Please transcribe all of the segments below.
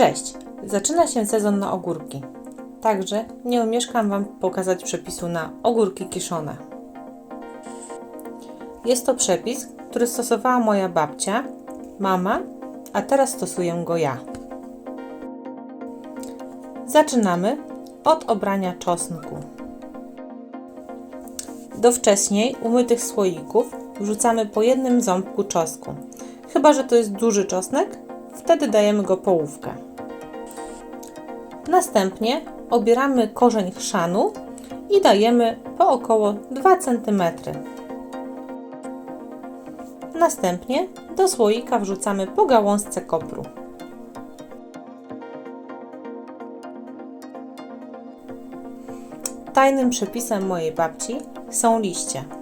Cześć! Zaczyna się sezon na ogórki. Także nie omieszkam Wam pokazać przepisu na ogórki kiszone. Jest to przepis, który stosowała moja babcia, mama, a teraz stosuję go ja. Zaczynamy od obrania czosnku. Do wcześniej umytych słoików wrzucamy po jednym ząbku czosnku. Chyba, że to jest duży czosnek, wtedy dajemy go połówkę. Następnie obieramy korzeń chrzanu i dajemy po około 2 cm. Następnie do słoika wrzucamy po gałązce kopru. Tajnym przepisem mojej babci są liście.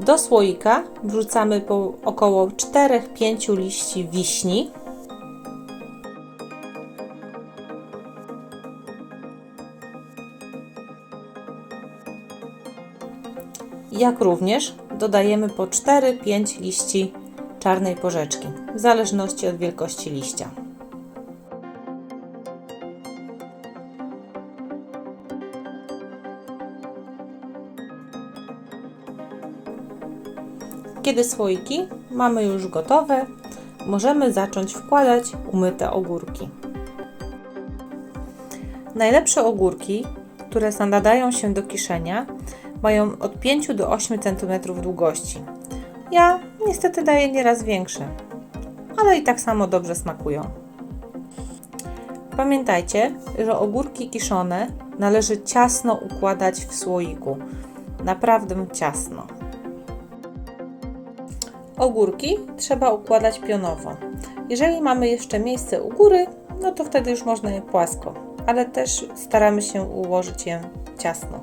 Do słoika wrzucamy po około 4-5 liści wiśni. Jak również dodajemy po 4-5 liści czarnej porzeczki, w zależności od wielkości liścia. Kiedy słoiki mamy już gotowe, możemy zacząć wkładać umyte ogórki. Najlepsze ogórki, które nadają się do kiszenia, mają od 5 do 8 cm długości. Ja niestety daję nieraz większe, ale i tak samo dobrze smakują. Pamiętajcie, że ogórki kiszone należy ciasno układać w słoiku. Naprawdę ciasno. Ogórki trzeba układać pionowo. Jeżeli mamy jeszcze miejsce u góry, no to wtedy już można je płasko, ale też staramy się ułożyć je ciasno.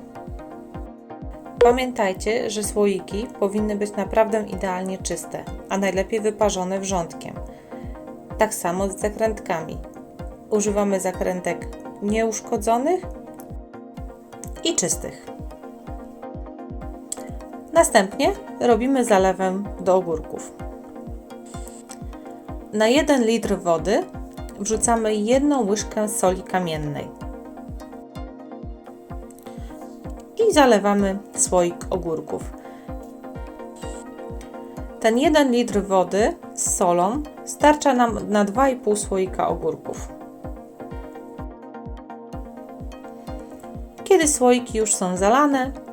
Pamiętajcie, że słoiki powinny być naprawdę idealnie czyste, a najlepiej wyparzone wrzątkiem. Tak samo z zakrętkami. Używamy zakrętek nieuszkodzonych i czystych. Następnie robimy zalewę do ogórków. Na 1 litr wody wrzucamy jedną łyżkę soli kamiennej i zalewamy słoik ogórków. Ten 1 litr wody z solą starcza nam na 2,5 słoika ogórków. Kiedy słoiki już są zalane,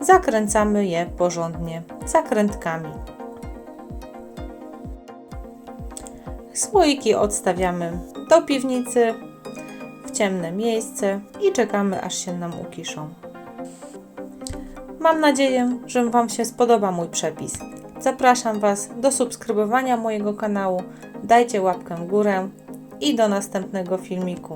zakręcamy je porządnie zakrętkami. Słoiki odstawiamy do piwnicy w ciemne miejsce i czekamy aż się nam ukiszą. Mam nadzieję, że Wam się spodoba mój przepis. Zapraszam Was do subskrybowania mojego kanału, dajcie łapkę w górę i do następnego filmiku.